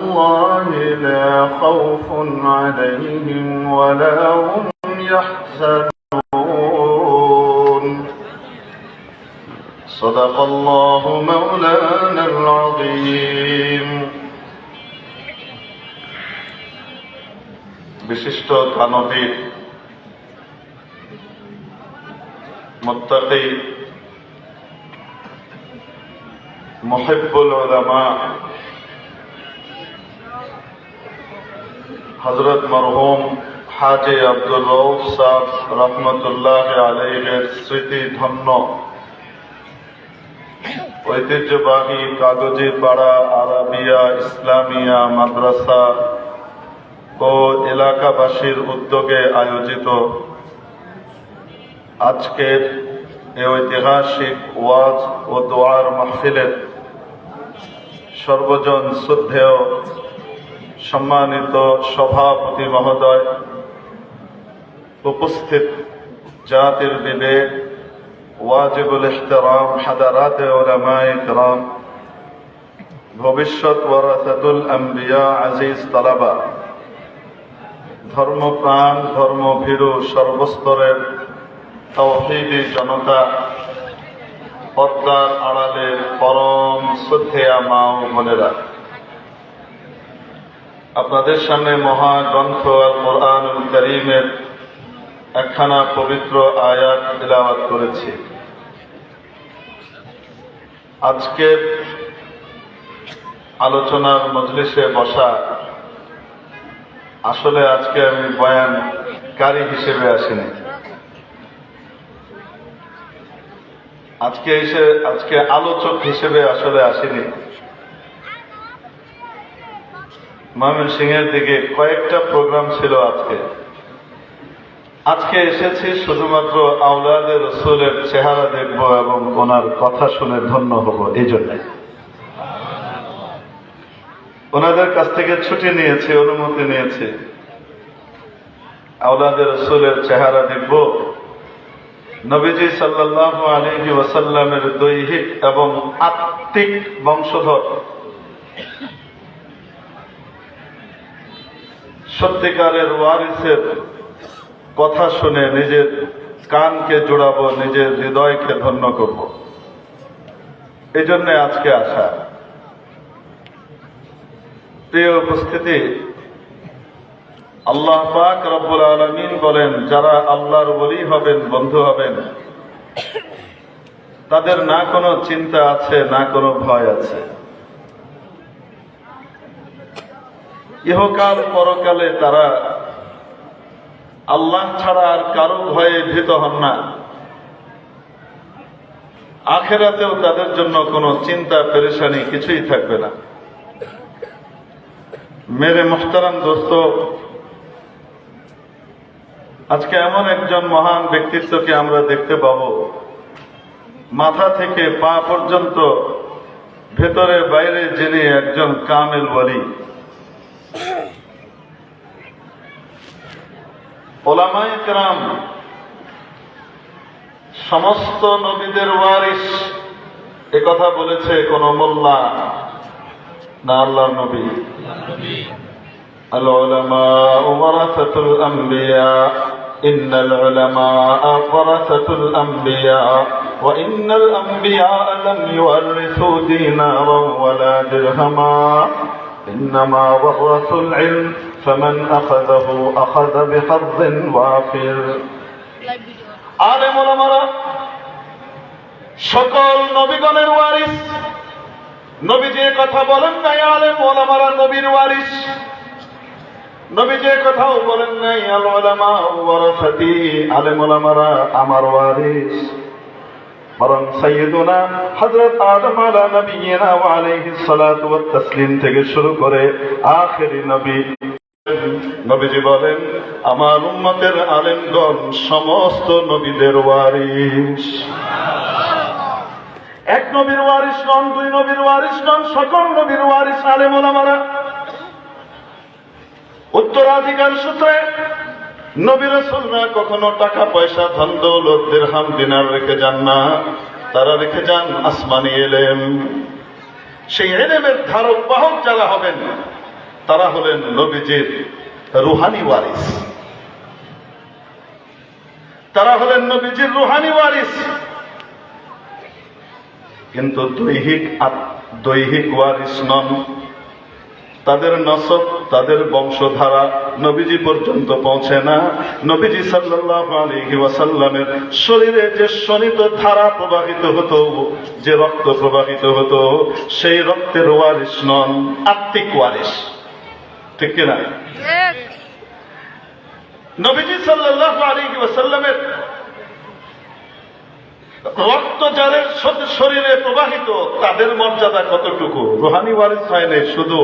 الله لا خوف عليهم ولا هم يحزنون صدق الله مولانا العظيم বিশিষ্ট কানবীর মুত্তাকি মুহিব্বুল উলামা হজরত মরহুম হাজে আব্দুল রৌফ সাহ রহমতুল্লাহ আলহের স্মৃতি ধন্য ঐতিহ্যবাহী কাগজি পাড়া আরাবিয়া ইসলামিয়া মাদ্রাসা ও এলাকাবাসীর উদ্যোগে আয়োজিত। আজকের এই ঐতিহাসিক ওয়াজ ও দোয়ার মাহফিলের সর্বজন শ্রদ্ধেয় সম্মানিত সভাপতি মহোদয়, উপস্থিত জাতির বিবে ওয়াজিবুল ইহতরাম, হাদারাত ওলামায়াম ভবিষ্যৎ ওয়ারাসাতুল আম্বিয়া, আজিজ তালাবা, ধর্মপ্রাণ, ধর্মভীরু, সর্বস্তরের তহিদি জনতা পদ্মার আড়ালের পরম শ্রদ্ধেয়া মা ও বোনেরা। আপনাদের সামনে মহাগ্রন্থ আল কোরআনুল করিমের একখানা পবিত্র আয়াত তিলাওয়াত করেছি। আজকের আলোচনার মজলিসে বসা আসলে আজকে আমি বয়ানকারী হিসেবে আসিনি। আজকে এসে, আজকে আলোচক হিসেবে আসলে আসিনি। এর দিকে কয়েকটা প্রোগ্রাম ছিল আজকে। আজকে এসেছি শুধুমাত্র আউলাদের রসুলের চেহারা দেখব এবং ওনার কথা শুনে ধন্য হব, এই জন্যে। ওনাদের কাছ থেকে ছুটি নিয়েছে, অনুমতি নিয়েছে। আউলাদের রসুলের চেহারা দেখব। নবীজি সাল্লাহ আলী ওয়াসাল্লামের দৈহিক এবং আত্মিক বংশধর সত্যিকারের ওয়ারিসের কথা শুনে নিজের কানকে জোড়াবো, নিজের হৃদয়কে ধন্য করব। এই জন্য আজকে আসা। প্রিয় উপস্থিতি, আল্লাহ পাক রব্বুল আলমিন বলেন, যারা আল্লাহর বলি হবেন, বন্ধু হবেন, তাদের না কোনো চিন্তা আছে, না কোনো ভয় আছে। ইহকাল পরকালে তারা আল্লাহ ছাড়া আর কারও ভয়ে ভীত হন না। আখেরাতেও তাদের জন্য কোনো চিন্তা, পেরেশানি কিছুই থাকবে না। মেরে মোহতারাম দোস্ত, আজকে এমন একজন মহান ব্যক্তিত্বকে আমরা দেখতে পাব। মাথা থেকে পা পর্যন্ত ভেতরে বাইরে যিনি একজন কামেল বলি ওলামাই কেরাম সমস্ত নবীদের ওয়ারিস এ কথা বলেছে কোন মোল্লা না আল্লাহর নবী العلماء ورثة الأنبياء إن العلماء ورثة الأنبياء وإن الأنبياء لم يورثوا دينارا ولا درهما إنما ورثوا العلم فمن أخذه أخذ بحظ وافر আলেম ওলামারা সকল নবীগণের ওয়ারিস নবী যে কথা বলেন নাই আলেম ওলামারা নবীর ওয়ারিস নবী যে কথাও বলেন নাই আল ওলামা ওয়ারাসাতি আলেম ওলামারা আমার ওয়ারিস বরং সৈয়দুনা হযরত আদম আলা নবিয়িনা ওয়া আলাইহিস সালাতু ওয়াত তাসলিম থেকে শুরু করে আখেরি নবী নবীজি বলেন, আমার উম্মতের আলেমগণ সমস্ত নবীদের ওয়ারিস এক নবীর ওয়ারিস নন দুই নবীর ওয়ারিস নন সকল নবীর ওয়ারিস আলেম ওলামারা উত্তরাধিকার সূত্রে নবী রসুলরা কখনো টাকা, পয়সা, ধন, দৌলত, দিরহাম, দিনার রেখে যান না। তারা রেখে যান আসমানি এলেম। সেই এলেমের ধারক বাহক যারা হবেন তারা হলেন নবীজির রুহানি ওয়ারিস। তারা হলেন নবীজির রুহানি ওয়ারিস। কিন্তু দৈহিক দৈহিক ওয়ারিস নন। তাদের নসব, তাদের বংশধারা নবীজি পর্যন্ত পৌঁছে না। নবীজি ওয়াসাল্লামের শরীরে যে শনিত ধারা প্রবাহিত হতো, যে রক্ত প্রবাহিত হতো, সেই রক্তের ওয়ারিস নন, আত্মিক ওয়ারিস। ঠিক কিনা নবীজি আলাইহি ওয়াসাল্লামের রক্ত যাদের শরীরে প্রবাহিত তাদের মর্যাদা কতটুকু? রোহানি ওয়ারিস হয় শুধু